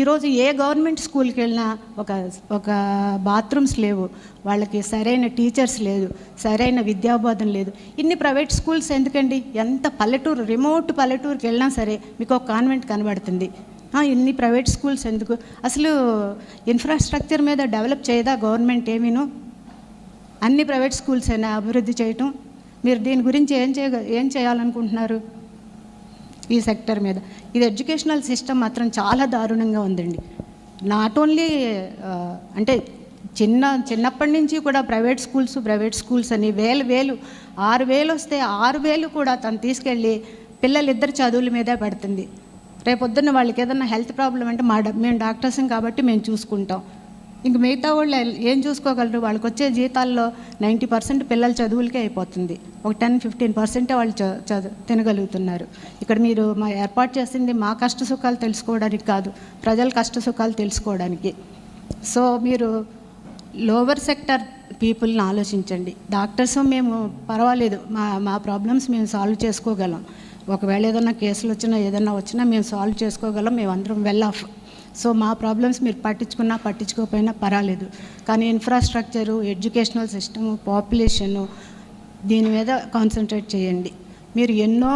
ఈరోజు ఏ గవర్నమెంట్ స్కూల్కి వెళ్ళినా ఒక ఒక బాత్రూమ్స్ లేవు. వాళ్ళకి సరైన టీచర్స్ లేదు సరైన విద్యాబోధన లేదు. ఇన్ని ప్రైవేట్ స్కూల్స్ ఎందుకండి? ఎంత పల్లెటూరు రిమోట్ పల్లెటూరుకి వెళ్ళినా సరే మీకు ఒక కాన్వెంట్ కనబడుతుంది. ఇన్ని ప్రైవేట్ స్కూల్స్ ఎందుకు? అసలు ఇన్ఫ్రాస్ట్రక్చర్ మీద డెవలప్ చేయదా గవర్నమెంట్ ఏమీను? అన్ని ప్రైవేట్ స్కూల్స్ అయినా అభివృద్ధి చేయటం? మీరు దీని గురించి ఏం చేయ ఏం చేయాలనుకుంటున్నారు? ఈ సెక్టర్ మీద. ఇది ఎడ్యుకేషనల్ సిస్టమ్ మాత్రం చాలా దారుణంగా ఉందండి. నాట్ ఓన్లీ అంటే చిన్న చిన్నప్పటి నుంచి కూడా ప్రైవేట్ స్కూల్స్ ప్రైవేట్ స్కూల్స్ అని వేలు వేలు ఆరు వేలు వస్తే ఆరు వేలు కూడా తను తీసుకెళ్ళి పిల్లలిద్దరు చదువుల మీదే పడుతుంది. రేపొద్దున్న వాళ్ళకి ఏదైనా హెల్త్ ప్రాబ్లం అంటే మా మేము డాక్టర్స్ కాబట్టి మేము చూసుకుంటాం. ఇంక మిగతా వాళ్ళు ఏం చూసుకోగలరు? వాళ్ళకి వచ్చే జీతాల్లో నైంటీ పర్సెంట్ పిల్లల చదువులకే అయిపోతుంది. ఒక టెన్ ఫిఫ్టీన్ పర్సెంటే వాళ్ళు చ చదువు తినగలుగుతున్నారు. ఇక్కడ మీరు మా ఏర్పాటు చేసింది మా కష్ట సుఖాలు తెలుసుకోవడానికి కాదు ప్రజల కష్ట సుఖాలు తెలుసుకోవడానికి. సో మీరు లోవర్ సెక్టర్ పీపుల్ని ఆలోచించండి. డాక్టర్స్ మేము పర్వాలేదు మా మా ప్రాబ్లమ్స్ మేము సాల్వ్ చేసుకోగలం. ఒకవేళ ఏదైనా కేసులు వచ్చినా ఏదైనా వచ్చినా మేము సాల్వ్ చేసుకోగలం మేము అందరం వెల్ ఆఫ్ సో మా ప్రాబ్లమ్స్ మీరు పట్టించుకున్నా పట్టించుకోకపోయినా పర్వాలేదు. కానీ ఇన్ఫ్రాస్ట్రక్చరు ఎడ్యుకేషనల్ సిస్టము పాపులేషను దీని మీద కాన్సన్ట్రేట్ చేయండి. మీరు ఎన్నో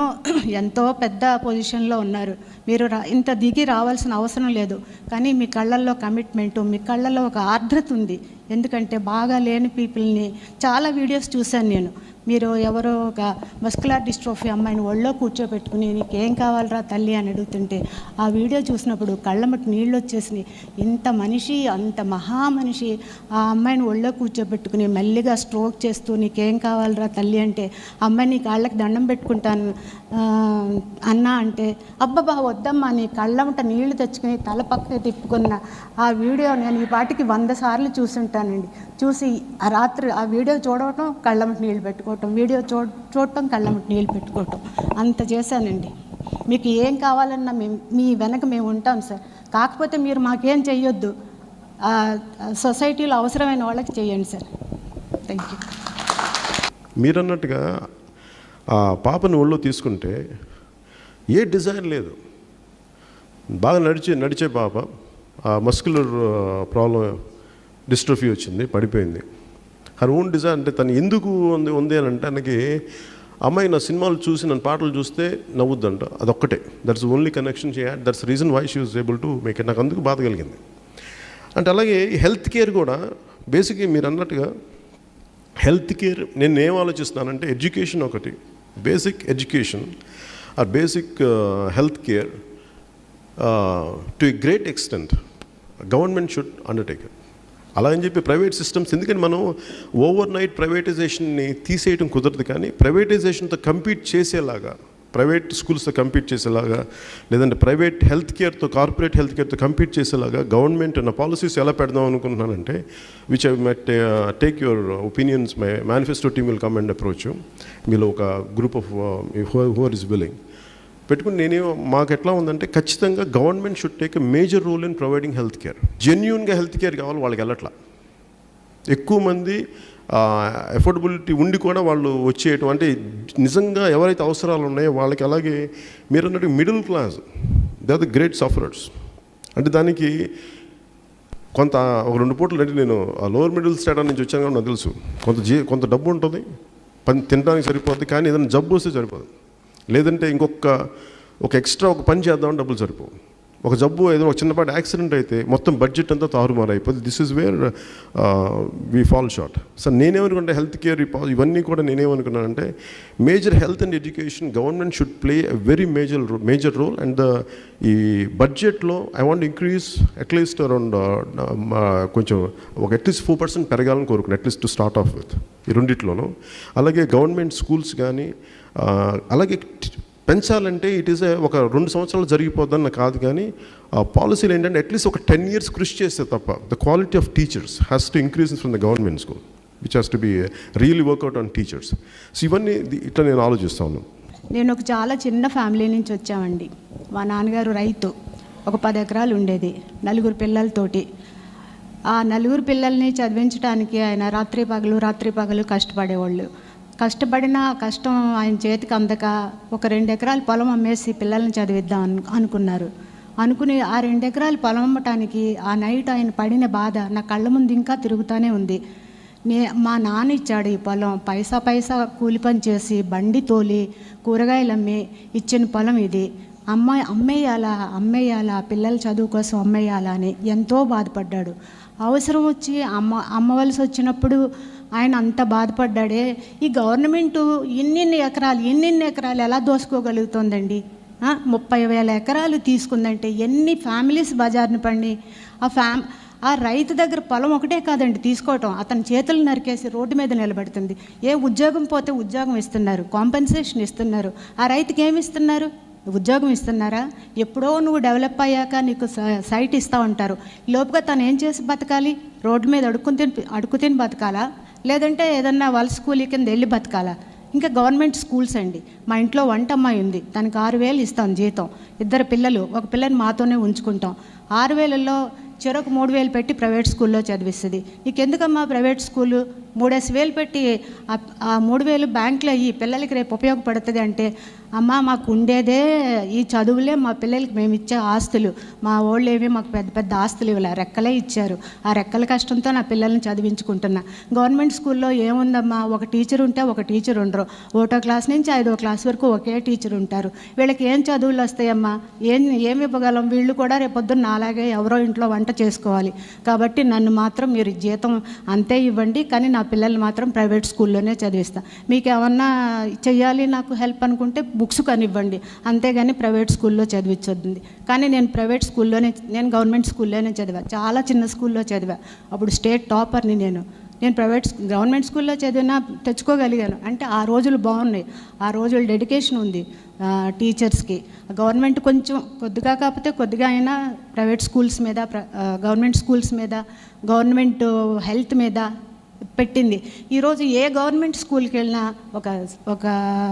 ఎంతో పెద్ద పొజిషన్లో ఉన్నారు. మీరు రా ఇంత దిగి రావాల్సిన అవసరం లేదు. కానీ మీ కళ్ళల్లో కమిట్మెంటు మీ కళ్ళల్లో ఒక ఆర్ద్రత ఉంది. ఎందుకంటే బాగా లేని పీపుల్ని చాలా వీడియోస్ చూశాను నేను. మీరు ఎవరో ఒక మస్కులార్ డిస్ట్రోఫీ అమ్మాయిని ఒళ్ళో కూర్చోబెట్టుకుని నీకేం కావాలరా తల్లి అని అడుగుతుంటే ఆ వీడియో చూసినప్పుడు కళ్ళమటి నీళ్ళు వచ్చేసినాయి. ఇంత మనిషి అంత మహా మనిషి ఆ అమ్మాయిని ఒళ్ళో కూర్చోబెట్టుకుని మెల్లిగా స్ట్రోక్ చేస్తూ నీకేం కావాలరా తల్లి అంటే అమ్మాయి నీ కాళ్ళకి దండం పెట్టుకుంటాను అన్నా అంటే అబ్బబ్బా వద్దమ్మా నీ కళ్ళమట నీళ్ళు తెచ్చుకుని తల పక్కకి తిప్పుకున్న ఆ వీడియో నేను ఈ పాటికి వంద సార్లు చూసుంటానండి. చూసి ఆ రాత్రి ఆ వీడియో చూడటం కళ్ళమట నీళ్ళు పెట్టుకోవటం వీడియో చూ చూడటం కళ్ళమట నీళ్ళు పెట్టుకోవటం. అంత చేశానండి. మీకు ఏం కావాలన్నా మేము మీ వెనక మేము ఉంటాం సార్. కాకపోతే మీరు మాకేం చెయ్యొద్దు. సొసైటీలో అవసరమైన వాళ్ళకి చేయండి సార్. థ్యాంక్ యూ మీరన్నట్టుగా ఆ పాపని ఒళ్ళో తీసుకుంటే ఏ డిజైర్ లేదు. బాగా నడిచే నడిచే పాప. ఆ మస్కులర్ ప్రాబ్లం డిస్ట్రఫీ వచ్చింది పడిపోయింది. హర్ ఓన్ డిజైర్ అంటే తను ఎందుకు ఉంది ఉంది అని అంటే తనకి అమ్మాయి నా సినిమాలు చూసి నన్ను పాటలు చూస్తే నవ్వుద్దంట. అదొక్కటే. దట్స్ ఓన్లీ కనెక్షన్ చేయాలి that's reason why she was able to make నాకు అందుకు బాధ కలిగింది. అంటే అలాగే హెల్త్ కేర్ కూడా బేసిక్గా మీరు అన్నట్టుగా హెల్త్ కేర్ నేను ఏం ఆలోచిస్తున్నానంటే ఎడ్యుకేషన్ ఒకటి. Basic education or basic health care to a great extent government should undertake అలా అని చెప్పి ప్రైవేట్ సిస్టమ్స్ ఎందుకంటే మనం ఓవర్ నైట్ ప్రైవేటైజేషన్ని తీసేయడం కుదరదు కానీ ప్రైవేటైజేషన్తో కంపీట్ చేసేలాగా ప్రైవేట్ స్కూల్స్తో కంపీట్ చేసేలాగా లేదంటే ప్రైవేట్ హెల్త్ కేర్తో కార్పొరేట్ హెల్త్ కేర్తో కంపీట్ చేసేలాగా గవర్నమెంట్ నా పాలసీస్ ఎలా పెడదాం అనుకుంటున్నానంటే which I met take your opinions my manifesto team will come and approach మీలో ఒక group of who are is willing పెట్టుకుని నేనే మాకు ఎట్లా ఉందంటే ఖచ్చితంగా government should take a major role in providing health care జెన్యున్గా హెల్త్ కేర్ కావాలి వాళ్ళకి వెళ్ళట్లా. ఎక్కువ మంది ఎఫోర్డబిలిటీ ఉండి కూడా వాళ్ళు వచ్చేయటం అంటే నిజంగా ఎవరైతే అవసరాలు ఉన్నాయో వాళ్ళకి అలాగే మీరు అన్నట్టు middle class they are the great sufferers అంటే దానికి కొంత ఒక రెండు పూటలు అంటే నేను ఆ లోవర్ మిడిల్ స్టేట్ నుంచి వచ్చాను కాబట్టి నాకు తెలుసు. కొంత జీ కొంత డబ్బు ఉంటుంది పని తినడానికి సరిపోద్ది కానీ ఏదైనా జబ్బు వస్తే సరిపోదు. లేదంటే ఇంకొక ఒక ఎక్స్ట్రా ఒక పని చేద్దామని డబ్బులు సరిపోవు. ఒక జబ్బు ఏదో ఒక చిన్నపాటి యాక్సిడెంట్ అయితే మొత్తం బడ్జెట్ అంతా తారుమారు అయిపోతుంది this is where we fall short so నేనేమనుకుంటే health care ఇవన్నీ కూడా నేనేమనుకున్నానంటే major health and education government should play a very major major role and the ఈ బడ్జెట్లో I want increase at least around కొంచెం ఒక అట్లీస్ట్ ఫోర్ పర్సెంట్ పెరగాలని కోరుకున్నాను at least to start off with ఈ రెండిట్లోనూ. అలాగే గవర్నమెంట్ స్కూల్స్ కానీ అలాగే పెంచాలంటే ఇట్ ఈస్ ఒక రెండు సంవత్సరాలు జరిగిపోద్దని కాదు కానీ ఆ పాలసీలు ఏంటంటే అట్లీస్ట్ ఒక టెన్ ఇయర్స్ కృషి చేస్తే తప్ప the quality of teachers has to increase from the government school which has to be really work out on teachers so ఇవన్నీ ఇట్లా నేను ఆలోచిస్తాను నేను ఒక చాలా చిన్న ఫ్యామిలీ నుంచి వచ్చామండి. మా నాన్నగారు రైతు ఒక పది ఎకరాలు ఉండేది నలుగురు పిల్లలతోటి. ఆ నలుగురు పిల్లల్ని చదివించడానికి ఆయన రాత్రి పగలు రాత్రి పగలు కష్టపడేవాళ్ళు. కష్టపడిన కష్టం ఆయన చేతికి అందక ఒక రెండు ఎకరాల పొలం అమ్మేసి పిల్లల్ని చదివిద్దాం అనుకున్నారు. అనుకుని ఆ రెండు ఎకరాలు పొలం అమ్మటానికి ఆ నైట్ ఆయన పడిన బాధ నా కళ్ళ ముందు ఇంకా తిరుగుతూనే ఉంది. నే మా నాన్న ఇచ్చాడు ఈ పొలం. పైసా పైసా కూలి పని చేసి బండి తోలి కూరగాయలు అమ్మి ఇచ్చిన పొలం ఇది. అమ్మాయి అమ్మేయాలా అమ్మేయాలా పిల్లల చదువు కోసం అమ్మేయాలా అని ఎంతో బాధపడ్డాడు. అవసరం వచ్చి అమ్మ అమ్మవలసి వచ్చినప్పుడు ఆయన అంత బాధపడ్డాడే. ఈ గవర్నమెంటు ఇన్నిన్ని ఎకరాలు ఇన్నిన్ని ఎకరాలు ఎలా దోసుకోగలుగుతోందండి? ముప్పై వేల ఎకరాలు తీసుకుందంటే ఎన్ని ఫ్యామిలీస్ బజార్ని పండి ఆ ఫ్యామ్ ఆ రైతు దగ్గర పొలం ఒకటే కాదండి తీసుకోవటం. అతని చేతులు నరికేసి రోడ్డు మీద నిలబెడుతుంది. ఏ ఉద్యోగం పోతే ఉద్యోగం ఇస్తున్నారు కాంపెన్సేషన్ ఇస్తున్నారు. ఆ రైతుకి ఏమి ఇస్తున్నారు? ఉద్యోగం ఇస్తున్నారా? ఎప్పుడో నువ్వు డెవలప్ అయ్యాక నీకు స- సైట్ ఇస్తా ఉంటారు లోపుగా తను ఏం చేసి బతకాలి? రోడ్డు మీద అడుక్కుని తిని అడుక్కు తిని బతకాలా? లేదంటే ఏదన్నా వాళ్ళ స్కూల్ కింద వెళ్ళి బతకాలా? ఇంకా గవర్నమెంట్ స్కూల్స్ అండి. మా ఇంట్లో వంట అమ్మాయి ఉంది. తనకి ఆరు వేలు ఇస్తాం జీతం. ఇద్దరు పిల్లలు. ఒక పిల్లని మాతోనే ఉంచుకుంటాం. ఆరు వేలలో చెరొక మూడు వేలు పెట్టి ప్రైవేట్ స్కూల్లో చదివిస్తుంది. నీకెందుకమ్మా ప్రైవేట్ స్కూలు? మూడేసి వేలు పెట్టి ఆ- మూడు వేలు బ్యాంకులో ఈ పిల్లలకి రేపు ఉపయోగపడుతుంది అంటే అమ్మ మాకు ఉండేదే ఈ చదువులే మా పిల్లలకి మేము ఇచ్చే ఆస్తులు. మా వాళ్ళు ఏమి మాకు పెద్ద పెద్ద ఆస్తులు ఇవ్వలే రెక్కలే ఇచ్చారు. ఆ రెక్కల కష్టంతో నా పిల్లల్ని చదివించుకుంటున్నా. గవర్నమెంట్ స్కూల్లో ఏముందమ్మా ఒక టీచర్ ఉంటే ఒక టీచర్ ఉండరు. ఒకటో క్లాస్ నుంచి ఐదో క్లాస్ వరకు ఒకే టీచర్ ఉంటారు. వీళ్ళకి ఏం చదువులు వస్తాయమ్మా? ఏం ఏమి ఇవ్వగలం? వీళ్ళు కూడా రేపొద్దున్న నాలాగే ఎవరో ఇంట్లో వంట చేసుకోవాలి. కాబట్టి నన్ను మాత్రం మీరు జీతం అంతే ఇవ్వండి కానీ నా పిల్లల్ని మాత్రం ప్రైవేట్ స్కూల్లోనే చదివిస్తా. మీకు ఏమన్నా చెయ్యాలి నాకు హెల్ప్ అనుకుంటే బుక్స్ కనివ్వండి. అంతేగాని ప్రైవేట్ స్కూల్లో చదివించొద్ది. కానీ నేను ప్రైవేట్ స్కూల్లోనే నేను గవర్నమెంట్ స్కూల్లోనే చదివా. చాలా చిన్న స్కూల్లో చదివా. అప్పుడు స్టేట్ టాపర్ని నేను. నేను ప్రైవేట్ గవర్నమెంట్ స్కూల్లో చదివినా తెచ్చుకోగలిగాను. అంటే ఆ రోజులు బాగున్నాయి. ఆ రోజులు డెడికేషన్ ఉంది టీచర్స్కి. గవర్నమెంట్ కొంచెం కొద్దిగా కాకపోతే కొద్దిగా అయినా ప్రైవేట్ స్కూల్స్ మీద ప్ర- గవర్నమెంట్ స్కూల్స్ మీద గవర్నమెంట్ హెల్త్ మీద పెట్టింది. ఈరోజు ఏ గవర్నమెంట్ స్కూల్కి వెళ్ళినా ఒక ఒక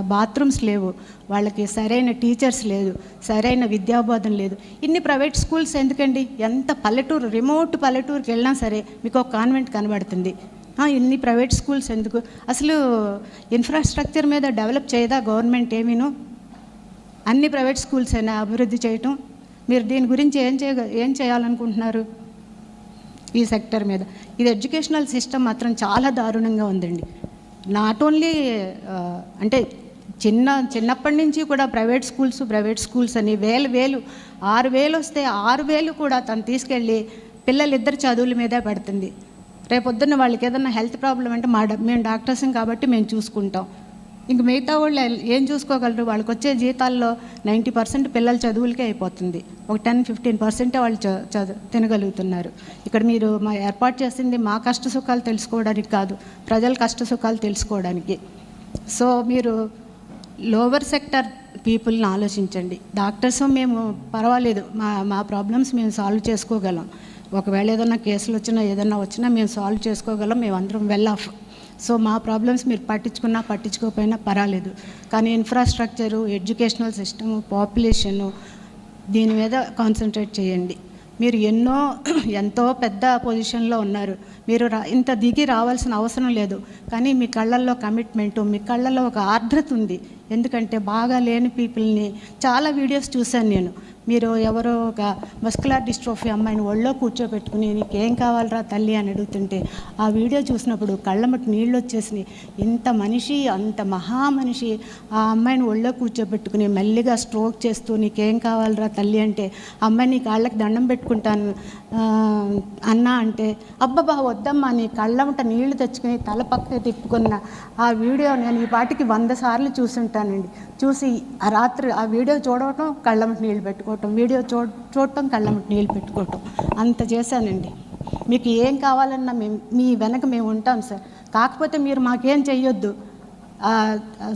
బాత్రూమ్స్ లేవు. వాళ్ళకి సరైన టీచర్స్ లేదు. సరైన విద్యాబోధన లేదు. ఇన్ని ప్రైవేట్ స్కూల్స్ ఎందుకండి? ఎంత పల్లెటూరు రిమోట్ పల్లెటూరుకి వెళ్ళినా సరే మీకు ఒక కాన్వెంట్ కనబడుతుంది. ఇన్ని ప్రైవేట్ స్కూల్స్ ఎందుకు? అసలు ఇన్ఫ్రాస్ట్రక్చర్ మీద డెవలప్ చేయదా గవర్నమెంట్ ఏమీను? అన్ని ప్రైవేట్ స్కూల్స్ అయినా అభివృద్ధి చేయటం? మీరు దీని గురించి ఏం చేయ ఏం చేయాలనుకుంటున్నారు? ఈ సెక్టర్ మీద. ఇది ఎడ్యుకేషనల్ సిస్టమ్ మాత్రం చాలా దారుణంగా ఉందండి. నాట్ ఓన్లీ అంటే చిన్న చిన్నప్పటి నుంచి కూడా ప్రైవేట్ స్కూల్స్ ప్రైవేట్ స్కూల్స్ అని వేలు వేలు ఆరు వేలు వస్తే ఆరు వేలు కూడా తను తీసుకెళ్ళి పిల్లలిద్దరు చదువుల మీదే పెడుతుంది. రేపొద్దున్న వాళ్ళకి ఏదైనా హెల్త్ ప్రాబ్లం అంటే మా మేము డాక్టర్స్ కాబట్టి మేము చూసుకుంటాం. ఇంక మిగతా వాళ్ళు ఏం చూసుకోగలరు? వాళ్ళకి వచ్చే జీతాల్లో నైంటీ పర్సెంట్ పిల్లల చదువులకే అయిపోతుంది. ఒక టెన్ ఫిఫ్టీన్ పర్సెంటే వాళ్ళు చ- చదువు తినగలుగుతున్నారు. ఇక్కడ మీరు మా ఏర్పాటు చేసింది మా కష్ట సుఖాలు తెలుసుకోవడానికి కాదు ప్రజల కష్ట సుఖాలు తెలుసుకోవడానికి. సో మీరు లోవర్ సెక్టర్ పీపుల్ని ఆలోచించండి. డాక్టర్స్ మేము పర్వాలేదు మా మా ప్రాబ్లమ్స్ మేము సాల్వ్ చేసుకోగలం. ఒకవేళ ఏదైనా కేసులు వచ్చినా ఏదైనా వచ్చినా మేము సాల్వ్ చేసుకోగలం మేము అందరం వెల్ ఆఫ్. సో మా ప్రాబ్లమ్స్ మీరు పట్టించుకున్నా పట్టించుకోకపోయినా పర్వాలేదు. కానీ ఇన్ఫ్రాస్ట్రక్చరు ఎడ్యుకేషనల్ సిస్టము పాపులేషను దీని మీద కాన్సన్ట్రేట్ చేయండి. మీరు ఎన్నో ఎంతో పెద్ద పొజిషన్లో ఉన్నారు. మీరు రా ఇంత దిగి రావాల్సిన అవసరం లేదు. కానీ మీ కళ్ళల్లో కమిట్మెంటు మీ కళ్ళల్లో ఒక ఆర్ద్రత ఉంది. ఎందుకంటే బాగా లేని పీపుల్ని చాలా వీడియోస్ చూశాను నేను. మీరు ఎవరో ఒక మస్కులార్ డిస్ట్రోఫీ అమ్మాయిని ఒళ్ళో కూర్చోబెట్టుకుని ఏం కావాలరా తల్లి అని అడుగుతుంటే ఆ వీడియో చూసినప్పుడు కళ్ళమటి నీళ్ళు వచ్చేసినాయి. ఇంత మనిషి అంత మహా మనిషి ఆ అమ్మాయిని ఒళ్ళో కూర్చోబెట్టుకుని మెల్లిగా స్ట్రోక్ చేస్తూ నీకేం కావాలరా తల్లి అంటే అమ్మాయి నీ కాళ్ళకి దండం పెట్టుకుంటాను. అన్నా అంటే అబ్బబ్బా వద్దమ్మా నీ కళ్ళమట నీళ్ళు తెచ్చుకుని తల పక్కకి తిప్పుకున్న ఆ వీడియో నేను ఈ పాటికి వంద సార్లు చూసుంటానండి. చూసి ఆ రాత్రి ఆ వీడియో చూడటం కళ్ళమట నీళ్ళు పెట్టుకోవటం వీడియో చూ చూడటం కళ్ళమట నీళ్ళు పెట్టుకోవటం అంత చేశానండి. మీకు ఏం కావాలన్నా మేము మీ వెనక మేము ఉంటాం సార్. కాకపోతే మీరు మాకేం చెయ్యొద్దు.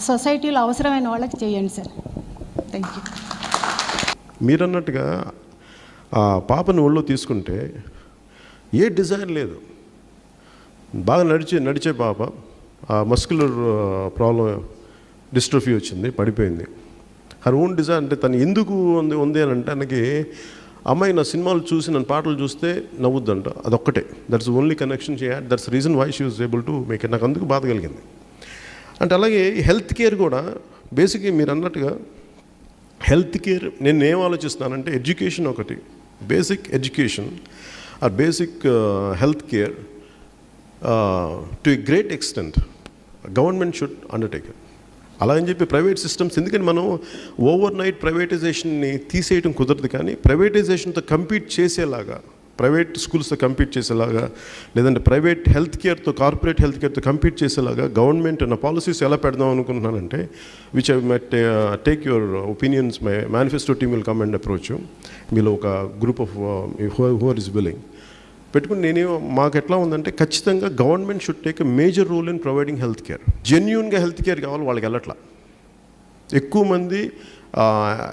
సొసైటీలో అవసరమైన వాళ్ళకి చేయండి సార్. థ్యాంక్ యూ మీరన్నట్టుగా ఆ పాపని ఒళ్ళో తీసుకుంటే ఏ డిజైర్ లేదు. బాగా నడిచే నడిచే పాప ఆ మస్కులర్ ప్రాబ్లం డిస్ట్రఫీ వచ్చింది పడిపోయింది. హర్ ఓన్ డిజైర్ అంటే తను ఎందుకు ఉంది ఉంది అని అంటే తనకి అమ్మాయి నా సినిమాలు చూసి నన్ను పాటలు చూస్తే నవ్వుద్దంట. అదొక్కటే. That's only connection she had that's reason why she was able to make నాకు అందుకు బాధ కలిగింది. అంటే అలాగే హెల్త్ కేర్ కూడా బేసిక్గా మీరు అన్నట్టుగా హెల్త్ కేర్ నేను ఏం ఆలోచిస్తున్నానంటే ఎడ్యుకేషన్ ఒకటి. Basic education or basic health care to a great extent government should undertake అలా అని చెప్పి ప్రైవేట్ సిస్టమ్స్ ఎందుకని మనం ఓవర్ నైట్ ప్రైవేటైజేషన్ని తీసేయడం కుదరదు కానీ ప్రైవేటైజేషన్తో కంపీట్ చేసేలాగా ప్రైవేట్ స్కూల్స్తో కంపీట్ చేసేలాగా లేదంటే ప్రైవేట్ హెల్త్ కేర్తో కార్పొరేట్ హెల్త్ కేర్తో కంపీట్ చేసేలాగా గవర్నమెంట్ నా పాలసీస్ ఎలా పెడదాం అనుకుంటున్నానంటే which I met take your opinions my manifesto team will come and approach మీలో ఒక group of who are is willing పెట్టుకుని నేనే మాకు ఎట్లా ఉందంటే ఖచ్చితంగా government should take a major role in providing health care జెన్యున్గా హెల్త్ కేర్ కావాలి వాళ్ళకి వెళ్ళట్లా. ఎక్కువ మంది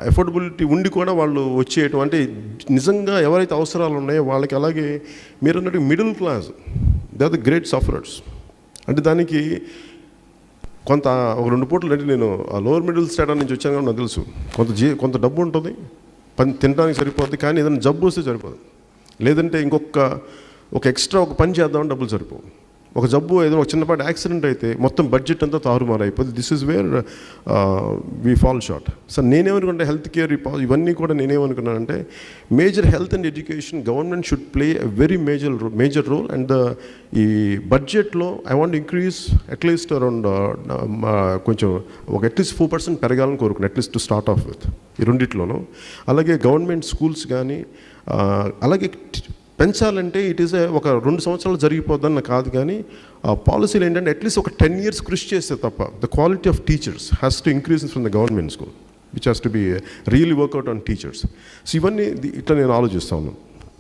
ఎఫోర్డబిలిటీ ఉండి కూడా వాళ్ళు వచ్చేయటం. అంటే నిజంగా ఎవరైతే అవసరాలు ఉన్నాయో వాళ్ళకి అలాగే మీరు అన్నట్టు middle class they are the great sufferers అంటే దానికి కొంత ఒక రెండు పూటలు అంటే నేను ఆ లోవర్ మిడిల్ స్టేటస్ నుంచి వచ్చాను నాకు తెలుసు. కొంత జీ కొంత డబ్బు ఉంటుంది. పని తినడానికి సరిపోద్ది. కానీ ఏదైనా జబ్బు వస్తే సరిపోదు. లేదంటే ఇంకొక ఒక ఎక్స్ట్రా ఒక పని చేద్దామని డబ్బులు సరిపోవు. ఒక జబ్బు ఏదో ఒక చిన్నపాటి యాక్సిడెంట్ అయితే మొత్తం బడ్జెట్ అంతా తారుమారు అయిపోతుంది this is where we fall short so నేనేమనుకుంటే health care ఇవన్నీ కూడా నేనేమనుకున్నానంటే major health and education government should play a very major major role and the ఈ బడ్జెట్లో I want increase at least around కొంచెం ఒక అట్లీస్ట్ ఫోర్ పర్సెంట్ పెరగాలని కోరుకున్నాను at least to start off with ఈ రెండిట్లోనూ. అలాగే గవర్నమెంట్ స్కూల్స్ కానీ అలాగే పెంచాలంటే ఇట్ ఈస్ ఒక రెండు సంవత్సరాలు జరిగిపోద్దని కాదు కానీ ఆ పాలసీలు ఏంటంటే అట్లీస్ట్ ఒక టెన్ ఇయర్స్ కృషి చేస్తే తప్ప the quality of teachers has to increase from the government school which has to be really work out on teachers so ఇవన్నీ ఇట్లా నేను ఆలోచిస్తా ఉన్నాను.